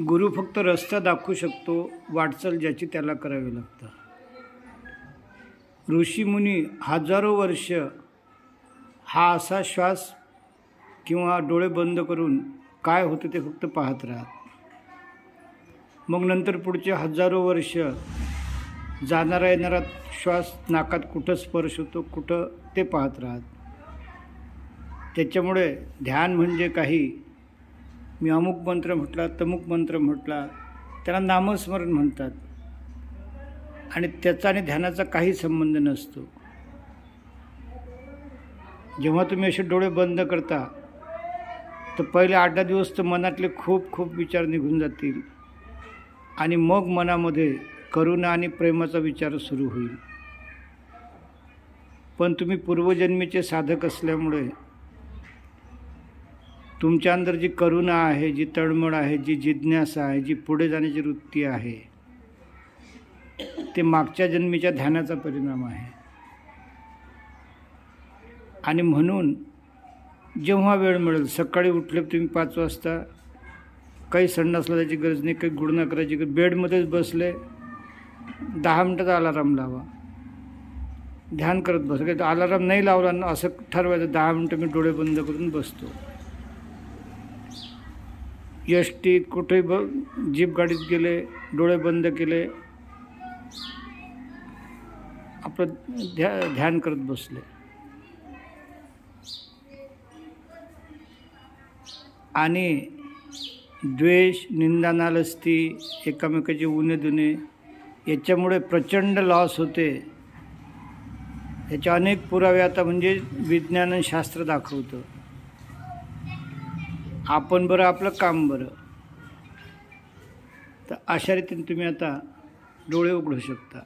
गुरु फक्त रस्ता दाखवू शकतो वाटचाल ज्याची त्याला करावी लागतं. ऋषीमुनी हजारो वर्ष हा असा श्वास किंवा डोळे बंद करून काय होतं ते फक्त पाहत राहत. मग नंतर पुढचे हजारो वर्ष जाणारा येणारा श्वास नाकात कुठं स्पर्श होतो कुठं ते पाहत राहत. त्याच्यामुळे ध्यान म्हणजे काही मी अमुक मंत्र म्हटला तमुक मंत्र म्हटला त्याला नामस्मरण म्हणतात. आणि त्याचा आणि ध्यानाचा काही संबंध नसतो. जेव्हा तुम्ही असे डोळे बंद करता तर पहिले आठ दहा दिवस तर मनातले खूप खूप विचार निघून जातील. आणि मग मनामध्ये करुणा आणि प्रेमाचा विचार सुरू होईल. पण तुम्ही पूर्वजन्मीचे साधक असल्यामुळे तुमच्या अंदर जी करुणा आहे जी तळमळ आहे जी जिज्ञासा आहे जी पुढे जाण्याची वृत्ती आहे ते मागच्या जन्मीच्या ध्यानाचा परिणाम आहे. आणि म्हणून जेव्हा वेळ मिळेल सकाळी उठले तुम्ही पाच वाजता काही संडासला त्याची गरज नाही काही गुडणा करायची गरज बेडमध्येच बसले दहा मिनटाचा अलाराम लावा. ध्यान करत बस. अलाराम नाही लावला ना असं ठरवायचं दहा मिनटं मी डोळे बंद करून बसतो. एसटीत कुठेही ब जीप गाडीत गेले डोळे बंद केले. आपलं ध्या ध्यान करत बसले. आणि द्वेष निंदा नालस्ती एकामेकाचे उणे दुने याच्यामुळे प्रचंड लॉस होते. याचे अनेक पुरावे आता म्हणजे विज्ञान शास्त्र दाखवतं. आपण बरं आपलं काम बरं. तर अशा रीतीने तुम्ही आता डोळे उघडू शकता.